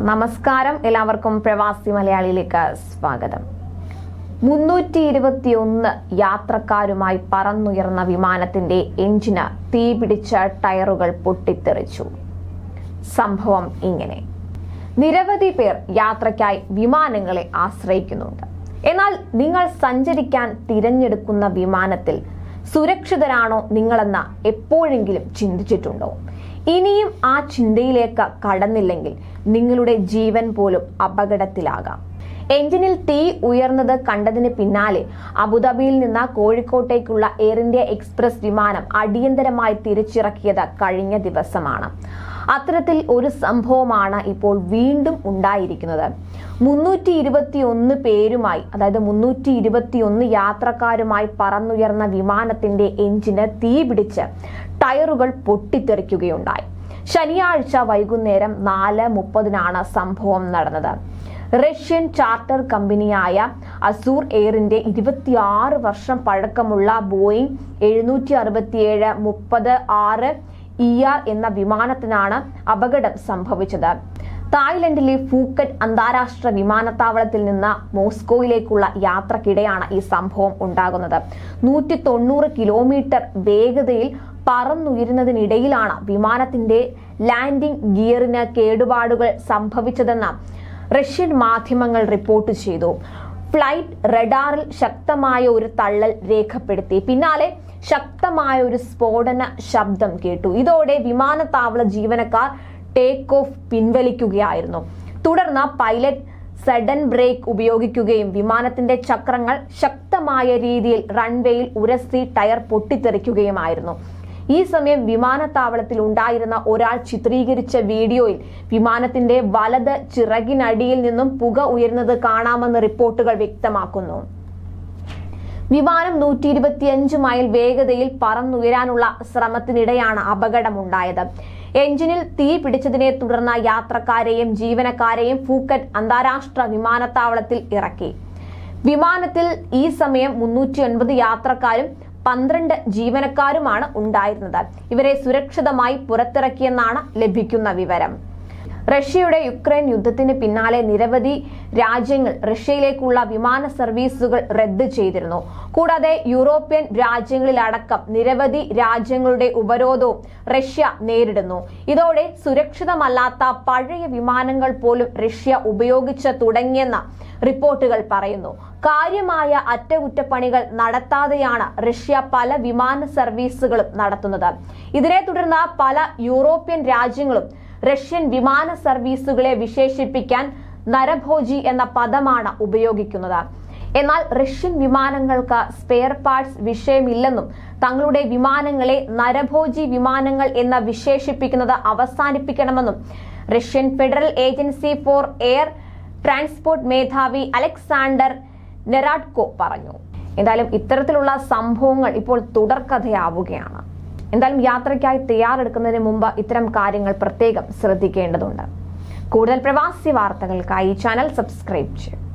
നമസ്കാരം. എല്ലാവർക്കും പ്രവാസി മലയാളിയിലേക്ക് സ്വാഗതം. മുന്നൂറ്റി ഇരുപത്തിയൊന്ന് യാത്രക്കാരുമായി പറന്നുയർന്ന വിമാനത്തിന്റെ എഞ്ചിന് തീപിടിച്ച ടയറുകൾ പൊട്ടിത്തെറിച്ചു. സംഭവം ഇങ്ങനെ. നിരവധി പേർ യാത്രയ്ക്കായി വിമാനങ്ങളെ ആശ്രയിക്കുന്നുണ്ട്. എന്നാൽ നിങ്ങൾ സഞ്ചരിക്കാൻ തിരഞ്ഞെടുക്കുന്ന വിമാനത്തിൽ സുരക്ഷിതരാണോ നിങ്ങളെന്ന് എപ്പോഴെങ്കിലും ചിന്തിച്ചിട്ടുണ്ടോ? ഇനിയും ആ ചിന്തയിലേക്ക് കടന്നില്ലെങ്കിൽ നിങ്ങളുടെ ജീവൻ പോലും അപകടത്തിലാകാം. എഞ്ചിനിൽ തീ ഉയർന്നത് കണ്ടതിന് പിന്നാലെ അബുദാബിയിൽ നിന്ന് കോഴിക്കോട്ടേക്കുള്ള എയർ ഇന്ത്യ എക്സ്പ്രസ് വിമാനം അടിയന്തരമായി തിരിച്ചിറക്കിയത് കഴിഞ്ഞ ദിവസമാണ്. അത്തരത്തിൽ ഒരു സംഭവമാണ് ഇപ്പോൾ വീണ്ടും ഉണ്ടായിരിക്കുന്നത്. മുന്നൂറ്റി ഇരുപത്തി ഒന്ന് പേരുമായി അതായത് മുന്നൂറ്റി ഇരുപത്തി ഒന്ന് യാത്രക്കാരുമായി പറന്നുയർന്ന വിമാനത്തിന്റെ എഞ്ചിന് തീ പിടിച്ച് ടയറുകൾ പൊട്ടിത്തെറിക്കുകയുണ്ടായി. ശനിയാഴ്ച വൈകുന്നേരം നാല് മുപ്പതിനാണ് സംഭവം നടന്നത്. റഷ്യൻ ചാർട്ടർ കമ്പനിയായ അസൂർ എയറിന്റെ ഇരുപത്തിയാറ് വർഷം പഴക്കമുള്ള ബോയിങ് എഴുന്നൂറ്റി അറുപത്തിയേഴ് മുപ്പത് ആറ് ഇ ആർ എന്ന വിമാനത്തിനാണ് അപകടം സംഭവിച്ചത്. തായ്ലൻഡിലെ ഫൂക്കറ്റ് അന്താരാഷ്ട്ര വിമാനത്താവളത്തിൽ നിന്ന് മോസ്കോയിലേക്കുള്ള യാത്രക്കിടെയാണ് ഈ സംഭവം ഉണ്ടാകുന്നത്. നൂറ്റി തൊണ്ണൂറ് കിലോമീറ്റർ വേഗതയിൽ പറന്നുയരുന്നതിനിടയിലാണ് വിമാനത്തിന്റെ ലാൻഡിംഗ് ഗിയറിന് കേടുപാടുകൾ സംഭവിച്ചതെന്ന് റഷ്യൻ മാധ്യമങ്ങൾ റിപ്പോർട്ട് ചെയ്തു. ഫ്ലൈറ്റ് റഡാറിൽ ശക്തമായ ഒരു തള്ളൽ രേഖപ്പെടുത്തി. പിന്നാലെ ശക്തമായ ഒരു സ്ഫോടന ശബ്ദം കേട്ടു. ഇതോടെ വിമാനത്താവള ജീവനക്കാർ ടേക്ക് ഓഫ് പിൻവലിക്കുകയായിരുന്നു. തുടർന്ന് പൈലറ്റ് സഡൻ ബ്രേക്ക് ഉപയോഗിക്കുകയും വിമാനത്തിന്റെ ചക്രങ്ങൾ ശക്തമായ രീതിയിൽ റൺവേയിൽ ഉരസി ടയർ പൊട്ടിത്തെറിക്കുകയുമായിരുന്നു. ഈ സമയം വിമാനത്താവളത്തിൽ ഉണ്ടായിരുന്ന ഒരാൾ ചിത്രീകരിച്ച വീഡിയോയിൽ വിമാനത്തിന്റെ വലത് ചിറകിനടിയിൽ നിന്നും പുക ഉയരുന്നത് കാണാമെന്ന് റിപ്പോർട്ടുകൾ വ്യക്തമാക്കുന്നു. വിമാനം നൂറ്റി ഇരുപത്തിയഞ്ച് മൈൽ വേഗതയിൽ പറന്നുയരാനുള്ള ശ്രമത്തിനിടെയാണ് അപകടമുണ്ടായത്. എഞ്ചിനിൽ തീ പിടിച്ചതിനെ തുടർന്ന് യാത്രക്കാരെയും ജീവനക്കാരെയും ഫൂക്കറ്റ് അന്താരാഷ്ട്ര വിമാനത്താവളത്തിൽ ഇറക്കി. വിമാനത്തിൽ ഈ സമയം മുന്നൂറ്റി ഒൻപത് യാത്രക്കാരും പന്ത്രണ്ട് ജീവനക്കാരുമാണ് ഉണ്ടായിരുന്നത്. ഇവരെ സുരക്ഷിതമായി പുറത്തിറക്കിയെന്നാണ് ലഭിക്കുന്ന വിവരം. റഷ്യയുടെ യുക്രൈൻ യുദ്ധത്തിന് പിന്നാലെ നിരവധി രാജ്യങ്ങൾ റഷ്യയിലേക്കുള്ള വിമാന സർവീസുകൾ റദ്ദ് ചെയ്തിരുന്നു. കൂടാതെ യൂറോപ്യൻ രാജ്യങ്ങളിലടക്കം നിരവധി രാജ്യങ്ങളുടെ ഉപരോധവും റഷ്യ നേരിടുന്നു. ഇതോടെ സുരക്ഷിതമല്ലാത്ത പഴയ വിമാനങ്ങൾ പോലും റഷ്യ ഉപയോഗിച്ച് തുടങ്ങിയെന്ന റിപ്പോർട്ടുകൾ പറയുന്നു. കാര്യമായ അറ്റകുറ്റപ്പണികൾ നടത്താതെയാണ് റഷ്യ പല വിമാന സർവീസുകളും നടത്തുന്നത്. ഇതിനെ തുടർന്ന് പല യൂറോപ്യൻ രാജ്യങ്ങളും റഷ്യൻ വിമാന സർവീസുകളെ വിശേഷിപ്പിക്കാൻ നരഭോജി എന്ന പദമാണ് ഉപയോഗിക്കുന്നത്. എന്നാൽ റഷ്യൻ വിമാനങ്ങൾക്ക് സ്പെയർ പാർട്സ് വിഷയമില്ലെന്നും തങ്ങളുടെ വിമാനങ്ങളെ നരഭോജി വിമാനങ്ങൾ എന്ന വിശേഷിപ്പിക്കുന്നത് അവസാനിപ്പിക്കണമെന്നും Russian federal agency for air transport മേധാവി അലക്സാണ്ടർ നെറാഡ്കോ പറഞ്ഞു. എന്തായാലും ഇത്തരത്തിലുള്ള സംഭവങ്ങൾ ഇപ്പോൾ തുടർക്കഥയാവുകയാണ്. എന്തായാലും യാത്രയ്ക്കായി തയ്യാറെടുക്കുന്നതിന് മുമ്പ് ഇത്തരം കാര്യങ്ങൾ പ്രത്യേകം ശ്രദ്ധിക്കേണ്ടതുണ്ട്. കൂടുതൽ പ്രവാസി വാർത്തകൾക്കായി ചാനൽ സബ്സ്ക്രൈബ് ചെയ്യും